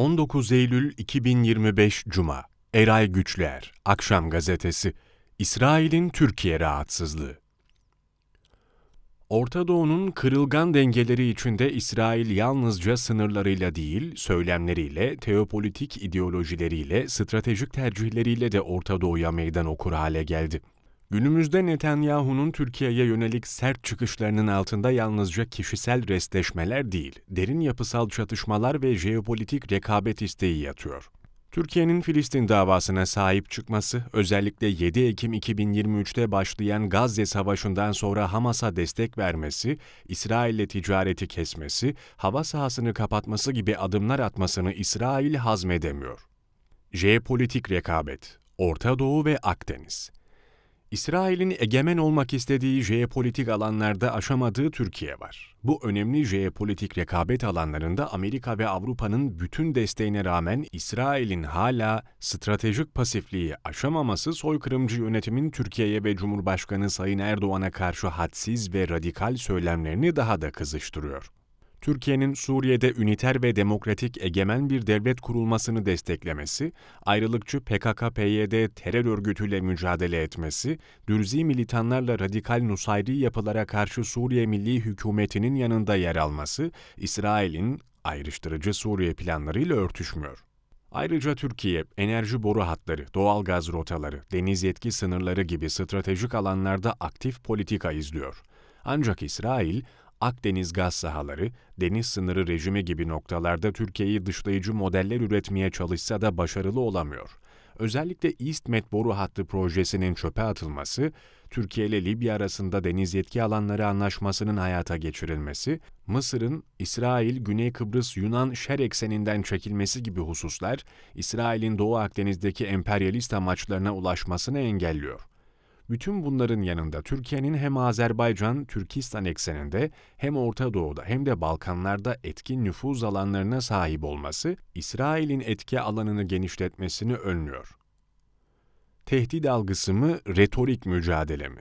19 Eylül 2025 Cuma. Eray Güçler Akşam Gazetesi. İsrail'in Türkiye rahatsızlığı. Orta Doğu'nun kırılgan dengeleri içinde İsrail yalnızca sınırlarıyla değil, söylemleriyle, teopolitik ideolojileriyle, stratejik tercihleriyle de Orta Doğu'ya meydan okur hale geldi. Günümüzde Netanyahu'nun Türkiye'ye yönelik sert çıkışlarının altında yalnızca kişisel restleşmeler değil, derin yapısal çatışmalar ve jeopolitik rekabet isteği yatıyor. Türkiye'nin Filistin davasına sahip çıkması, özellikle 7 Ekim 2023'te başlayan Gazze Savaşı'ndan sonra Hamas'a destek vermesi, İsrail'le ticareti kesmesi, hava sahasını kapatması gibi adımlar atmasını İsrail hazmedemiyor. Jeopolitik rekabet, Orta Doğu ve Akdeniz İsrail'in egemen olmak istediği jeopolitik alanlarda aşamadığı Türkiye var. Bu önemli jeopolitik rekabet alanlarında Amerika ve Avrupa'nın bütün desteğine rağmen İsrail'in hala stratejik pasifliği aşamaması soykırımcı yönetimin Türkiye'ye ve Cumhurbaşkanı Sayın Erdoğan'a karşı hadsiz ve radikal söylemlerini daha da kızıştırıyor. Türkiye'nin Suriye'de üniter ve demokratik egemen bir devlet kurulmasını desteklemesi, ayrılıkçı PKK-PYD terör örgütüyle mücadele etmesi, Dürzi militanlarla radikal Nusayri yapılara karşı Suriye Milli Hükümeti'nin yanında yer alması, İsrail'in ayrıştırıcı Suriye planlarıyla örtüşmüyor. Ayrıca Türkiye, enerji boru hatları, doğal gaz rotaları, deniz yetki sınırları gibi stratejik alanlarda aktif politika izliyor. Ancak İsrail, Akdeniz gaz sahaları, deniz sınırı rejimi gibi noktalarda Türkiye'yi dışlayıcı modeller üretmeye çalışsa da başarılı olamıyor. Özellikle İstmed boru hattı projesinin çöpe atılması, Türkiye ile Libya arasında deniz yetki alanları anlaşmasının hayata geçirilmesi, Mısır'ın İsrail, Güney Kıbrıs, Yunan şer ekseninden çekilmesi gibi hususlar, İsrail'in Doğu Akdeniz'deki emperyalist amaçlarına ulaşmasını engelliyor. Bütün bunların yanında Türkiye'nin hem Azerbaycan, Türkistan ekseninde hem Orta Doğu'da hem de Balkanlarda etkin nüfuz alanlarına sahip olması, İsrail'in etki alanını genişletmesini önlüyor. Tehdit algısı mı, retorik mücadele mi?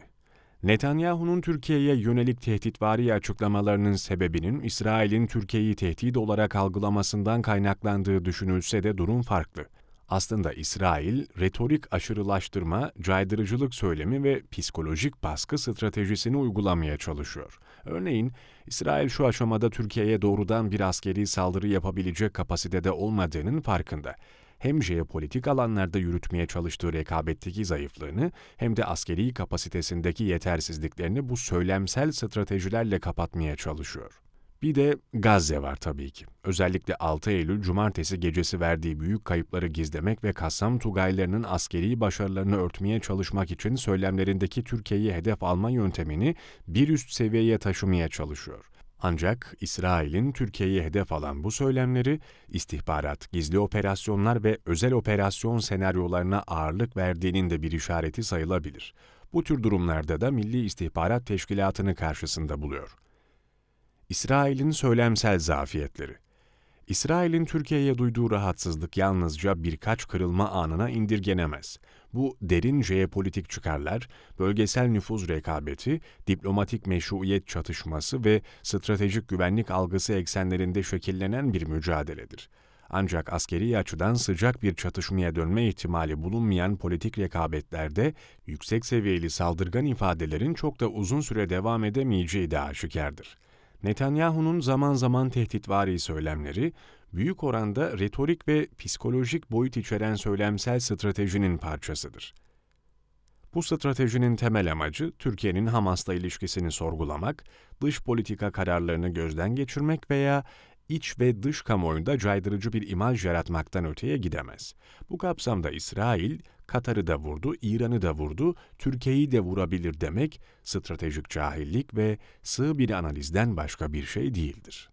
Netanyahu'nun Türkiye'ye yönelik tehditvari açıklamalarının sebebinin İsrail'in Türkiye'yi tehdit olarak algılamasından kaynaklandığı düşünülse de durum farklı. Aslında İsrail, retorik aşırılaştırma, caydırıcılık söylemi ve psikolojik baskı stratejisini uygulamaya çalışıyor. Örneğin, İsrail şu aşamada Türkiye'ye doğrudan bir askeri saldırı yapabilecek kapasitede olmadığının farkında hem jeopolitik alanlarda yürütmeye çalıştığı rekabetteki zayıflığını hem de askeri kapasitesindeki yetersizliklerini bu söylemsel stratejilerle kapatmaya çalışıyor. Bir de Gazze var tabii ki. Özellikle 6 Eylül Cumartesi gecesi verdiği büyük kayıpları gizlemek ve Kassam Tugaylarının askeri başarılarını örtmeye çalışmak için söylemlerindeki Türkiye'yi hedef alma yöntemini bir üst seviyeye taşımaya çalışıyor. Ancak İsrail'in Türkiye'yi hedef alan bu söylemleri istihbarat, gizli operasyonlar ve özel operasyon senaryolarına ağırlık verdiğinin de bir işareti sayılabilir. Bu tür durumlarda da Milli İstihbarat Teşkilatı'nı karşısında buluyor. İsrail'in söylemsel zafiyetleri İsrail'in Türkiye'ye duyduğu rahatsızlık yalnızca birkaç kırılma anına indirgenemez. Bu derin jeopolitik çıkarlar, bölgesel nüfuz rekabeti, diplomatik meşruiyet çatışması ve stratejik güvenlik algısı eksenlerinde şekillenen bir mücadeledir. Ancak askeri açıdan sıcak bir çatışmaya dönme ihtimali bulunmayan politik rekabetlerde yüksek seviyeli saldırgan ifadelerin çok da uzun süre devam edemeyeceği de aşikardır. Netanyahu'nun zaman zaman tehditvari söylemleri, büyük oranda retorik ve psikolojik boyut içeren söylemsel stratejinin parçasıdır. Bu stratejinin temel amacı Türkiye'nin Hamas'la ilişkisini sorgulamak, dış politika kararlarını gözden geçirmek veya iç ve dış kamuoyunda caydırıcı bir imaj yaratmaktan öteye gidemez. Bu kapsamda İsrail, Katar'ı da vurdu, İran'ı da vurdu, Türkiye'yi de vurabilir demek stratejik cahillik ve sığ bir analizden başka bir şey değildir.